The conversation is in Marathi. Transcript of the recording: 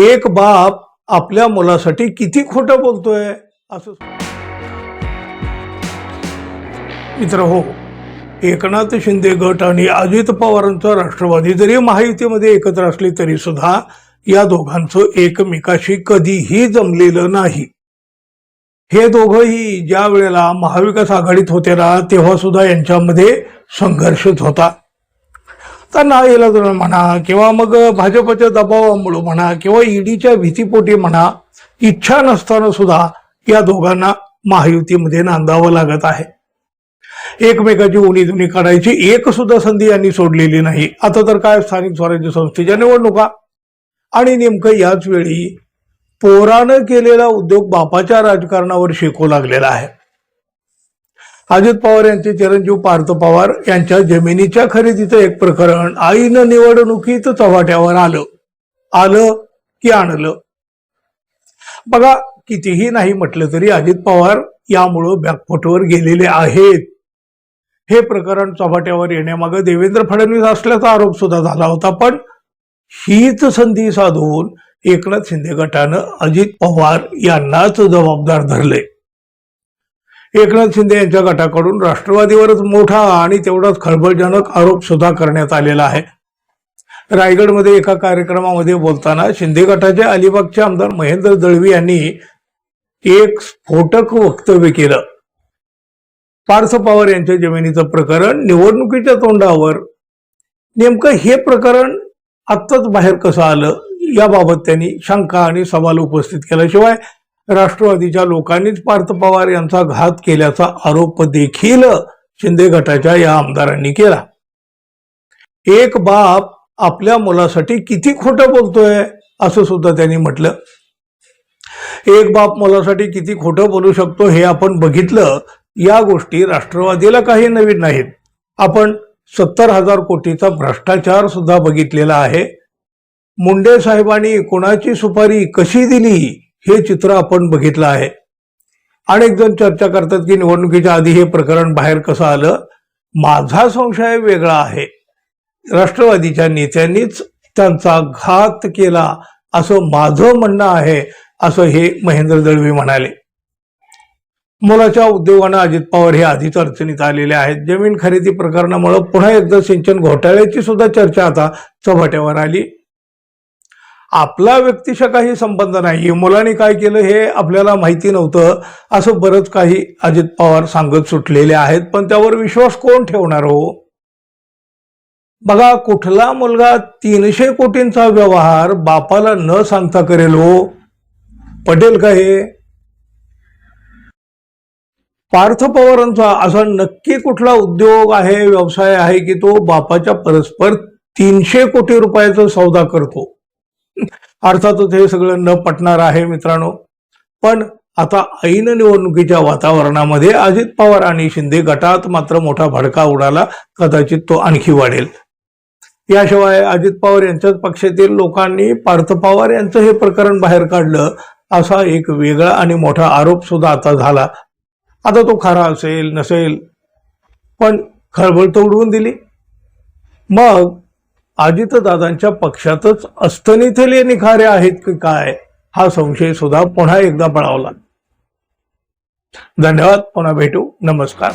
एक बाप आपल्या मुलासाठी किती खोटं बोलतोय असं मित्र हो एकनाथ शिंदे गट आणि अजित पवारांचा राष्ट्रवादी जरी महायुतीमध्ये एकत्र असली तरी सुद्धा या दोघांचं एकमेकाशी कधीही जमलेलं नाही. हे दोघंही ज्या वेळेला महाविकास आघाडीत होते ना तेव्हा सुद्धा यांच्यामध्ये संघर्षच होता. त्यांना इलाज म्हणा किंवा मग भाजपच्या दबावामुळं म्हणा किंवा ईडीच्या भीतीपोटी म्हणा इच्छा नसताना सुद्धा या दोघांना महायुतीमध्ये नांदावं लागत आहे. एकमेकाची उणी दुनी काढायची एक सुद्धा संधी यांनी सोडलेली नाही. आता तर काय स्थानिक स्वराज्य संस्थेच्या निवडणुका? आणि नेमकं याच वेळी पोरानं केलेला उद्योग बापाच्या राजकारणावर शिकू लागलेला आहे. अजित पवार यांचे चिरंजीव पार्थ पवार यांच्या जमिनीच्या खरेदीचं एक प्रकरण आईनं निवडणुकीत चव्हाट्यावर आलं. आलं की आणलं. बघा कितीही नाही म्हटलं तरी अजित पवार यामुळं बॅकफुटवर गेलेले आहेत. हे प्रकरण चव्हाट्यावर येण्यामागे देवेंद्र फडणवीस असल्याचा आरोप सुद्धा झाला होता पण हीच संधी साधून एकनाथ शिंदे गटानं अजित पवार यांनाच जबाबदार धरले. एकनाथ शिंदे यांच्या गटाकडून राष्ट्रवादीवरच मोठा आणि तेवढाच खळबळजनक आरोप सुद्धा करण्यात आलेला आहे. रायगडमध्ये एका कार्यक्रमामध्ये बोलताना शिंदे गटाचे अलिबागचे आमदार महेंद्र दळवी यांनी एक स्फोटक वक्तव्य केलं. पार्थ पवार यांच्या जमिनीचं प्रकरण निवडणुकीच्या तोंडावर. नेमकं हे प्रकरण आत्ताच बाहेर कसं आलं? याबाबत त्यांनी शंका आणि सवाल उपस्थित केल्याशिवाय राष्ट्रवादीच्या लोकांनीच पार्थ पवार यांचा घात केल्याचा आरोप देखील शिंदे गटाच्या या आमदारांनी केला. एक बाप आपल्या मुलासाठी किती खोटं बोलतोय असं सुद्धा त्यांनी म्हटलं. एक बाप मुलासाठी किती खोटं बोलू शकतो हे आपण बघितलं. या गोष्टी राष्ट्रवादीला काही नवीन नाहीत. आपण सत्तर हजार कोटीचा भ्रष्टाचार सुद्धा बघितलेला आहे. मुंडे साहेबांनी कोणाची सुपारी कशी दिली? हे चित्र आपण बघितलं आहे. अनेक जण चर्चा करतात की निवडणुकीच्या आधी हे प्रकरण बाहेर कसं आलं? माझा संशय वेगळा आहे. राष्ट्रवादीच्या नेत्यांनीच त्यांचा घात केला असं माझं म्हणणं आहे असं हे महेंद्र दळवी म्हणाले. मुलाच्या उद्योगानं अजित पवार हे आधीच अडचणीत आलेले आहेत. जमीन खरेदी प्रकरणामुळे पुन्हा एकदा सिंचन घोटाळ्याची सुद्धा चर्चा आता चव्हाट्यावर आली. आपला व्यक्तिशा काही संबंध नाही. मुलांनी काय केलं हे आपल्याला माहिती नव्हतं. असं बरंच काही अजित पवार सांगत सुटलेले आहेत. पण त्यावर विश्वास कोण ठेवणार हो? बघा कुठला मुलगा तीनशे कोटींचा व्यवहार बापाला न सांगता करेल हो? पटेल का हे? पार्थ पवारांचा असा नक्की कुठला उद्योग आहे व्यवसाय आहे की तो बापाच्या परस्पर तीनशे कोटी रुपयाचा सौदा करतो? अर्थातच हे सगळं न पटणार आहे मित्रांनो. पण आता ऐन निवडणुकीच्या वातावरणामध्ये अजित पवार आणि शिंदे गटात मात्र मोठा भडका उडाला कदाचित तो आणखी वाढेल. याशिवाय अजित पवार यांच्याच पक्षातील लोकांनी पार्थ पवार यांचं हे प्रकरण बाहेर काढलं असा एक वेगळा आणि मोठा आरोप सुद्धा आता झाला. आता तो खरा असेल नसेल पण खळबळ तर उडवून दिली. मग अजितदादांच्या पक्षातच अस्तनिथले निखारे आहेत की काय हा संशय सुद्धा पुन्हा एकदा बळावला धन्यवाद पुन्हा भेटू. नमस्कार.